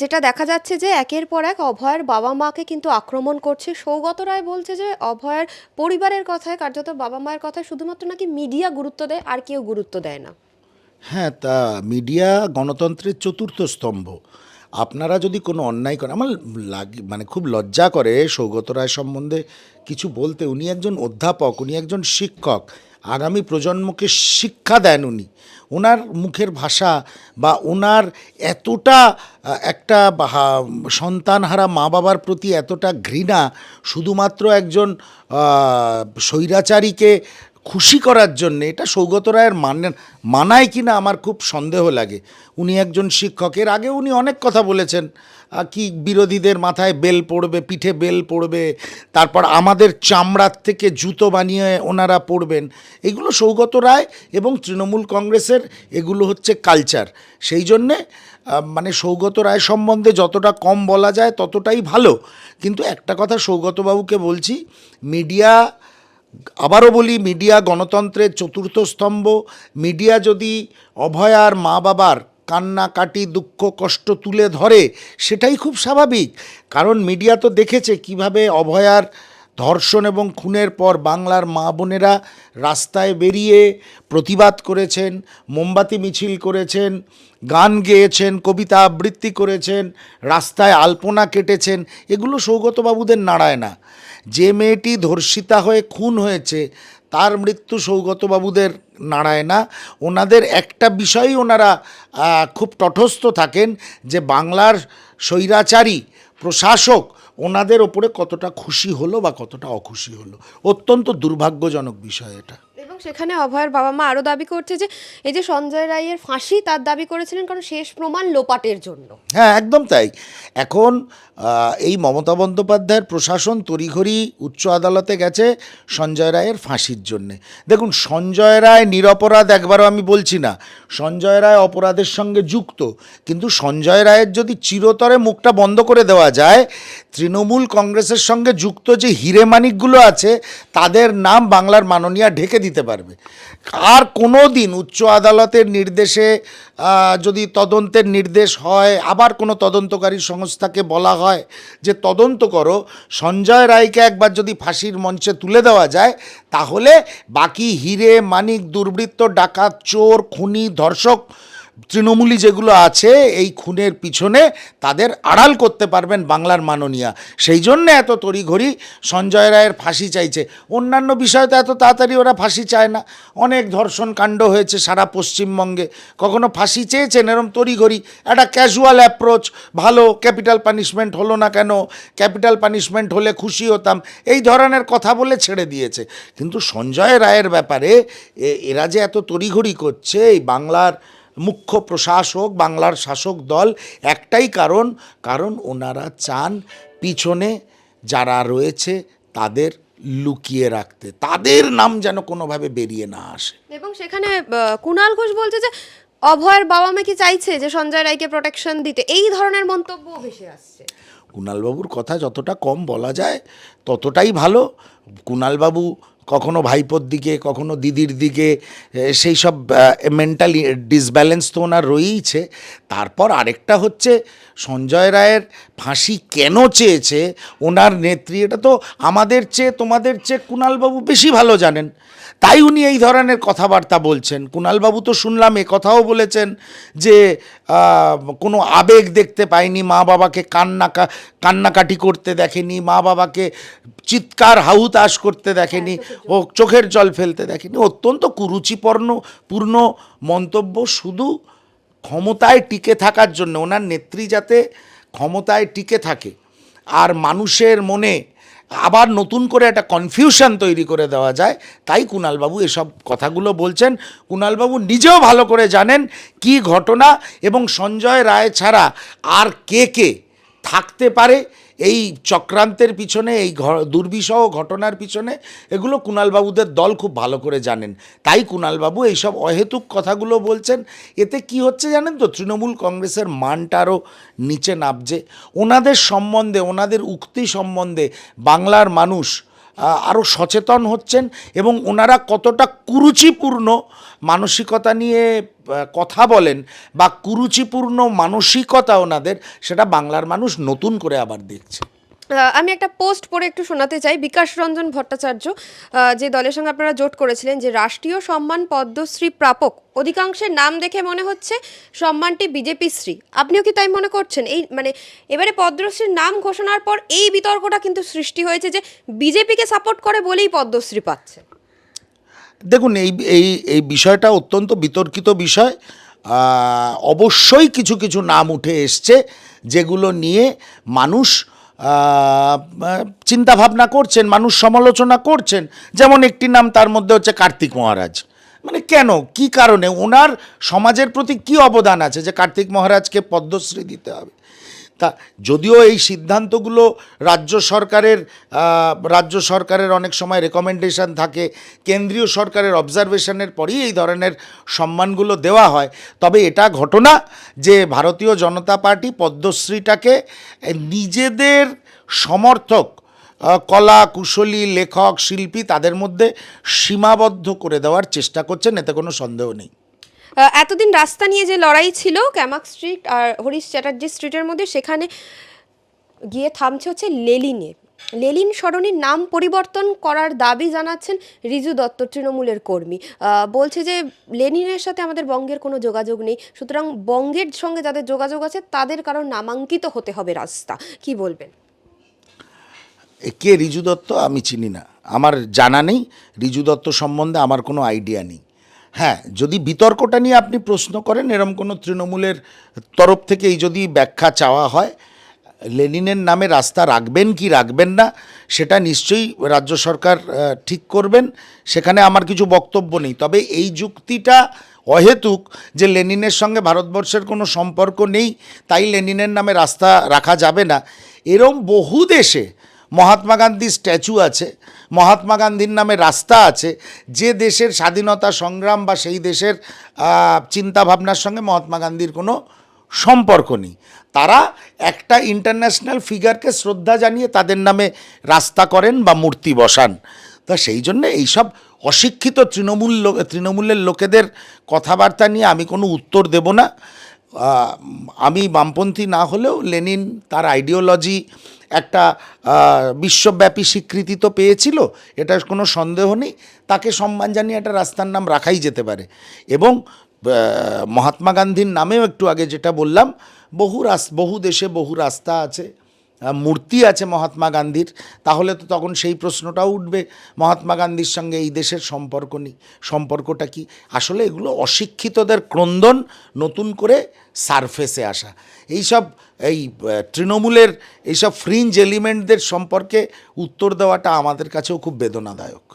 যেটা দেখা যাচ্ছে যে একের পর এক অভয়ের বাবা মাকে কিন্তু আক্রমণ করছে। সৌগত রায় বলছে যে অভয়ের পরিবারের কথায়, কার্যত বাবা মায়ের কথায় শুধুমাত্র নাকি মিডিয়া গুরুত্ব দেয়, আর কেউ গুরুত্ব দেয় না। হ্যাঁ তা মিডিয়া গণতন্ত্রের চতুর্থ স্তম্ভ। আপনারা যদি কোনো অন্যায় করেন, আমার লাগে মানে খুব লজ্জা করে সৌগত রায় সম্বন্ধে কিছু বলতে। উনি একজন অধ্যাপক, উনি একজন শিক্ষক। আগামী প্রজন্মকে শিক্ষা দেন উনি। ওনার মুখের ভাষা বা ওনার এতটা একটা সন্তানহারা মা বাবার প্রতি এতটা ঘৃণা শুধুমাত্র একজন স্বৈরাচারীকে খুশি করার জন্যে, এটা সৌগত রায়ের মানে মানায় কি না আমার খুব সন্দেহ লাগে। উনি একজন শিক্ষকের, আগে উনি অনেক কথা বলেছেন কি বিরোধীদের মাথায় বেল পড়বে, পিঠে বেল পড়বে, তারপর আমাদের চামড়ার থেকে জুতো বানিয়ে ওনারা পড়বেন এগুলো সৌগত রায় এবং তৃণমূল কংগ্রেসের, এগুলো হচ্ছে কালচার। সেই জন্যে মানে সৌগত রায় সম্বন্ধে যতটা কম বলা যায় ততটাই ভালো। কিন্তু একটা কথা সৌগতবাবুকে বলছি, মিডিয়া, আবারও বলি, মিডিয়া গণতন্ত্রের চতুর্থ স্তম্ভ, মিডিয়া যদি অভয়ার মা বাবার কান্নাকাটি দুঃখ, কষ্ট তুলে ধরে, সেটাই খুব স্বাভাবিক। কারণ মিডিয়া তো দেখেছে কীভাবে অভয়ার ধর্ষণ এবং খুনের পর বাংলার মা বোনেরা রাস্তায় বেরিয়ে প্রতিবাদ করেছেন, মোমবাতি মিছিল করেছেন, গান গেয়েছেন, কবিতা আবৃত্তি করেছেন, রাস্তায় আলপনা কেটেছেন, এগুলো সৌগতবাবুদের নাড়ায় না যে মেয়েটি ধর্ষিতা হয়ে খুন হয়েছে, তার মৃত্যু সৌগতবাবুদের নাড়ায় না ওনাদের একটা বিষয়ই ওনারা খুব তটস্থ থাকেন যে বাংলার স্বৈরাচারী, প্রশাসক ওনাদের ওপরে কতটা খুশি হলো বা কতটা অখুশি হলো? অত্যন্ত দুর্ভাগ্যজনক বিষয় এটা। এবং সেখানে অভয়ের বাবা মা আরও দাবি করছে যে এই যে সঞ্জয় রায়ের ফাঁসি তার দাবি করেছিলেন কারণ শেষ প্রমাণ লোপাটের জন্য। হ্যাঁ একদম তাই। এখন এই মমতা বন্দ্যোপাধ্যায়ের প্রশাসন তড়িঘড়ি উচ্চ আদালতে গেছে সঞ্জয় রায়ের ফাঁসির জন্যে। দেখুন, সঞ্জয় রায় নিরপরাধ একবারও আমি বলছি না। সঞ্জয় রায় অপরাধের সঙ্গে যুক্ত। কিন্তু সঞ্জয় রায়ের যদি চিরতরে মুখটা বন্ধ করে দেওয়া যায়, তৃণমূল কংগ্রেসের সঙ্গে যুক্ত যে হিরে মানিকগুলো আছে, তাদের নাম বাংলার মাননীয়া ঢেকে দিতে পারবে। আর কোনো দিন উচ্চ আদালতের নির্দেশে যদি তদন্তের নির্দেশ হয়, আবার কোনো তদন্তকারী সংস্থাকে বলা হয় যে তদন্ত করো, সঞ্জয় রায়কে একবার যদি ফাঁসির মঞ্চে তুলে দেওয়া যায়, তাহলে বাকি হিরে, মানিক, দুর্বৃত্ত, ডাকাত, চোর, খুনি, ধর্ষক তৃণমূলী যেগুলো আছে, এই খুনের পিছনে তাদের আড়াল করতে পারবেন বাংলার মাননীয়া। সেই জন্য এত তড়িঘড়ি সঞ্জয় রায়ের ফাঁসি চাইছে। অন্যান্য বিষয়তে এত তাড়াতাড়ি ওরা ফাঁসি চায় না। অনেক ধর্ষণ কাণ্ড হয়েছে সারা পশ্চিমবঙ্গে। কখনো ফাঁসি চেয়েছেন? এরম তড়িঘড়ি। একটা ক্যাজুয়াল অ্যাপ্রোচ ভালো ক্যাপিটাল পানিশমেন্ট হলো না কেন? ক্যাপিটাল পানিশমেন্ট হলে খুশি হতাম। এই ধরনের কথা বলে ছেড়ে দিয়েছে। কিন্তু সঞ্জয় রায়ের ব্যাপারে এরা যে এত তড়িঘড়ি করছে, এই বাংলার মুখ্য প্রশাসক বাংলার শাসক দল একটাই কারণ কারণ ওনারা চান পিছনে যারা রয়েছে তাদের লুকিয়ে রাখতে। তাদের নাম যেন কোনোভাবে বেরিয়ে না আসে। এবং সেখানে কুণাল ঘোষ বলছে যে অভয়ের বাবা মা কি চাইছে যে সঞ্জয় রায়কে প্রোটেকশন দিতে? এই ধরনের মন্তব্য ভেসে আসছে। কুণালবাবুর কথা যতটা কম বলা যায় ততটাই ভালো। কুণালবাবু কখনো ভাইপোর দিকে, কখনো দিদির দিকে সেই সব মেন্টাল ডিসব্যালেন্স তো ওনার রয়েইছে। তারপর আরেকটা হচ্ছে সঞ্জয় রায়ের ফাঁসি কেন চেয়েছে? ওনার নেত্রী, এটা তো আমাদের চেয়ে, তোমাদের চেয়ে কুণালবাবু বেশি ভালো জানেন। তাই উনি এই ধরনের কথাবার্তা বলছেন। কুণালবাবু তো শুনলাম এ কথাও বলেছেন যে কোনো আবেগ দেখতে পায়নি মা বাবাকে কান্নাকা কান্নাকাটি করতে দেখেনি, মা বাবাকে চিৎকার, হাহুতাশ করতে দেখেনি। ও চোখের জল ফেলতে দেখেনি। অত্যন্ত কুরুচিপূর্ণ, পূর্ণ মন্তব্য। শুধু ক্ষমতায় টিকে থাকার জন্য, ওনার নেত্রী যাতে ক্ষমতায় টিকে থাকে, আর মানুষের মনে আবার নতুন করে একটা কনফিউশন তৈরি করে দেওয়া যায়, তাই কুণালবাবু এসব কথাগুলো বলছেন। কুণালবাবু নিজেও ভালো করে জানেন কি ঘটনা এবং সঞ্জয় রায় ছাড়া আর কে কে থাকতে পারে। এই চক্রান্তের পিছনে, এই দুর্বিষহ ঘটনার পিছনে এগুলো কুণালবাবুদের দল খুব ভালো করে জানেন। তাই কুণালবাবু এইসব অহেতুক কথাগুলো বলছেন। এতে কি হচ্ছে জানেন তো? তৃণমূল কংগ্রেসের মানটা আরও নিচে নামছে। ওনাদের সম্বন্ধে, ওনাদের উক্তি সম্বন্ধে বাংলার মানুষ আরও সচেতন হচ্ছেন এবং ওনারা কতটা কুরুচিপূর্ণ মানসিকতা নিয়ে কথা বলেন বা কুরুচিপূর্ণ মানসিকতা ওনাদের, সেটা বাংলার মানুষ নতুন করে আবার দেখছে। আমি একটা পোস্ট পড়ে একটু শোনাতে চাই। বিকাশ রঞ্জন ভট্টাচার্য যে দলের সঙ্গে আপনারা জোট করেছিলেন যে রাষ্ট্রীয় সম্মান পদ্মশ্রী প্রাপক অধিকাংশের নাম দেখে মনে হচ্ছে সম্মানটি বিজেপি শ্রী। আপনিও কি তাই মনে করছেন? এই মানে এবারে পদ্মশ্রীর নাম ঘোষণার পর এই বিতর্কটা কিন্তু সৃষ্টি হয়েছে যে বিজেপিকে সাপোর্ট করে বলেই পদ্মশ্রী পাচ্ছে। দেখুন, এই এই এই বিষয়টা অত্যন্ত বিতর্কিত বিষয়। অবশ্যই কিছু কিছু নাম উঠে এসছে যেগুলো নিয়ে মানুষ চিন্তা ভাবনা করছেন, মানুষ সমালোচনা করছেন, যেমন একটি নাম তার মধ্যে হচ্ছে কার্তিক মহারাজ। মানে কেন? কি কারণে? ওনার সমাজের প্রতি কি অবদান আছে যে কার্তিক মহারাজকে পদ্মশ্রী দিতে হবে? তা যদিও এই সিদ্ধান্তগুলো রাজ্য সরকারের রাজ্য সরকারের অনেক সময় রেকমেন্ডেশন থাকে, কেন্দ্রীয় সরকারের অবজারভেশনের পরেই এই ধরনের সম্মানগুলো দেওয়া হয়। তবে এটা ঘটনা যে ভারতীয় জনতা পার্টি পদ্মশ্রীটাকে নিজেদের সমর্থক কলা, কুশলী, লেখক, শিল্পী তাদের মধ্যে সীমাবদ্ধ করে দেওয়ার চেষ্টা করছেন, এতে কোনো সন্দেহ নেই। এতদিন রাস্তা নিয়ে যে লড়াই ছিল, ক্যামাক স্ট্রিট আর হরিশ চ্যাটার্জি স্ট্রিটের মধ্যে, সেখানে গিয়ে থামছে হচ্ছে লেলিনে। লেলিন সরণির নাম পরিবর্তন করার দাবি জানাচ্ছেন রিজু দত্ত, তৃণমূলের কর্মী। বলছে যে লেনিনের সাথে আমাদের বঙ্গের কোনো যোগাযোগ নেই, সুতরাং বঙ্গের সঙ্গে যাদের যোগাযোগ আছে, তাদের কারণ নামাঙ্কিত হতে হবে রাস্তা। কি বলবেন? কে রিজু দত্ত? আমি চিনি না। আমার জানা নেই। রিজু দত্ত সম্বন্ধে আমার কোনো আইডিয়া নেই। হ্যাঁ যদি বিতর্কটা নিয়ে আপনি প্রশ্ন করেন, এরম কোনো তৃণমূলের তরফ থেকে এই যদি ব্যাখ্যা চাওয়া হয়, লেনিনের নামে রাস্তা রাখবেন কি রাখবেন না, সেটা নিশ্চয়ই রাজ্য সরকার ঠিক করবেন। সেখানে আমার কিছু বক্তব্য নেই। তবে এই যুক্তিটা অহেতুক যে লেনিনের সঙ্গে ভারতবর্ষের কোনো সম্পর্ক নেই, তাই লেনিনের নামে রাস্তা রাখা যাবে না। এরম বহু দেশে মহাত্মা গান্ধীর স্ট্যাচু আছে, মহাত্মা গান্ধীর নামে রাস্তা আছে, যে দেশের স্বাধীনতা সংগ্রাম বা সেই দেশের চিন্তাভাবনার সঙ্গে মহাত্মা গান্ধীর কোনো সম্পর্ক নেই। তারা একটা ইন্টারন্যাশনাল ফিগারকে শ্রদ্ধা জানিয়ে তাদের নামে রাস্তা করেন বা মূর্তি বসান। তা সেই জন্য এইসব অশিক্ষিত তৃণমূল তৃণমূলের লোকেদের কথাবার্তা নিয়ে আমি কোনো উত্তর দেব না। আমি বামপন্থী না হলেও লেনিন তার আইডিওলজি একটা বিশ্বব্যাপী স্বীকৃতি তো পেয়েছিল, এটা কোনো সন্দেহ নেই, তাকে সম্মান জানিয়ে একটা রাস্তার নাম রাখাই যেতে পারে। এবং মহাত্মা গান্ধীর নামেও একটু আগে যেটা বললাম, বহু রাস, বহু দেশে বহু রাস্তা আছে মূর্তি আছে মহাত্মা গান্ধীর, তাহলে তো তখন সেই প্রশ্নটাও উঠবে, মহাত্মা গান্ধীর সঙ্গে এই দেশের সম্পর্ক নেই, সম্পর্কটা কি? আসলে এগুলো অশিক্ষিতদের ক্রন্দন নতুন করে সারফেসে আসা। এইসব এই তৃণমূলের এইসব ফ্রিঞ্জ এলিমেন্টদের সম্পর্কে উত্তর দেওয়াটা আমাদের কাছেও খুব বেদনাদায়ক।